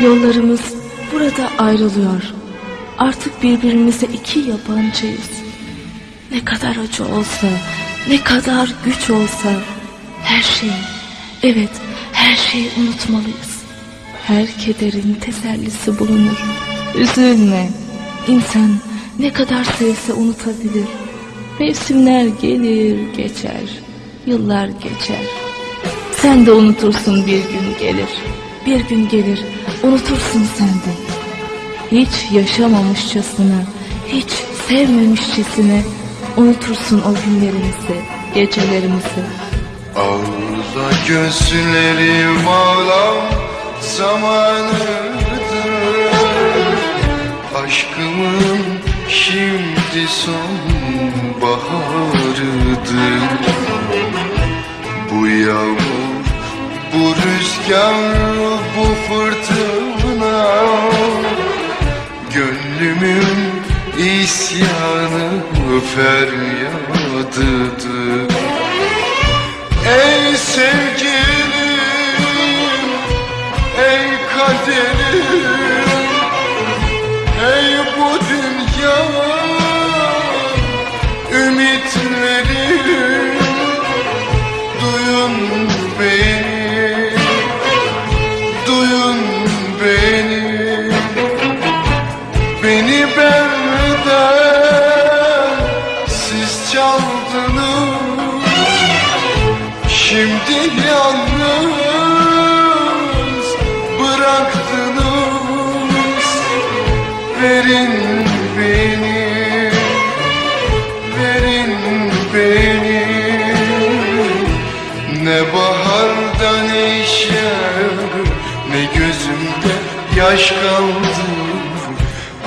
Yollarımız burada ayrılıyor. Artık birbirimize iki yabancıyız. Ne kadar acı olsa, ne kadar güç olsa her şeyi, evet her şeyi unutmalıyız. Her kederin tesellisi bulunur. Üzülme. İnsan ne kadar sevse unutabilir. Mevsimler gelir geçer, yıllar geçer. Sen de unutursun bir gün gelir. Bir gün gelir, unutursun sen de. Hiç yaşamamışçasına, hiç sevmemişçesine unutursun o günlerimizi, gecelerimizi. Ağla gözlerim ağlam zamanıdır Aşkımın şimdi son baharıdır Bu yağmur, bu rüzgar, isyanı feryadıdır. Ey sevgilim, ey kaderim yalnız bıraktınız. Verin beni, verin beni. Ne baharda neşe, ne gözümde yaş kaldı.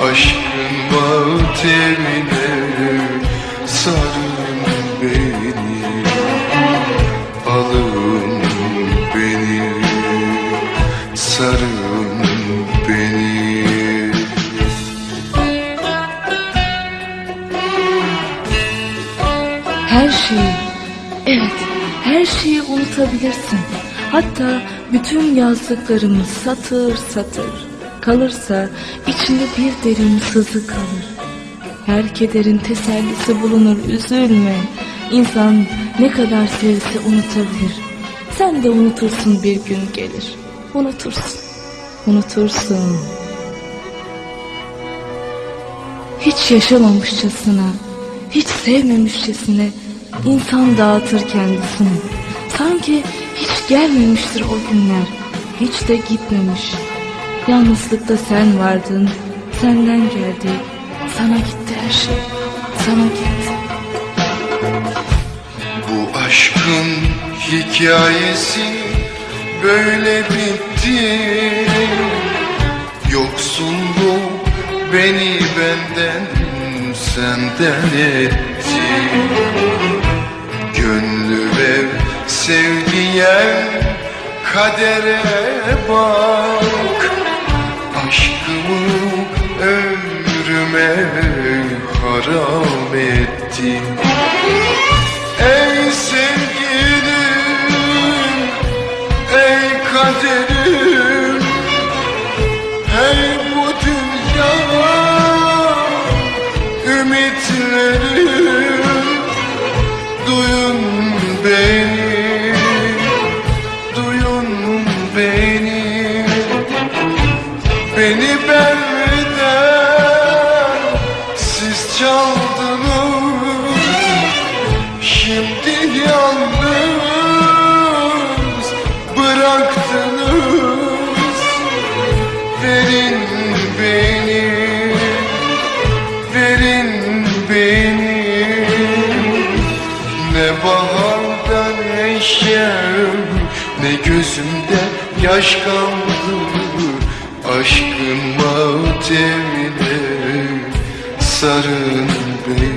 Aşkın matemine sarın sarın beni Her şeyi, evet her şeyi unutabilirsin. Hatta bütün yazdıklarımız satır satır kalırsa içinde bir derin sızı kalır. Her kederin tesellisi bulunur üzülme. İnsan ne kadar sevse unutabilir. Sen de unutursun bir gün gelir. Unutursun. Unutursun. Hiç yaşamamışçasına, hiç sevmemişçesine insan dağıtır kendisini. Sanki hiç gelmemiştir o günler, hiç de gitmemiş. Yalnızlıkta sen vardın, senden geldi, sana gitti her şey, sana gitti. Bu aşkın hikayesi böyle bitti senden etti Gönlü ve sevdiyen kadere bak. Aşkımı ömrüme haram etti Ey sevgilim, ey kaderim beni, benden siz çaldınız. Şimdi yalnız bıraktınız. Verin beni, verin beni Ne baharda neşe, ne gözümde yaş kaldı Aşkın matemine sarın beni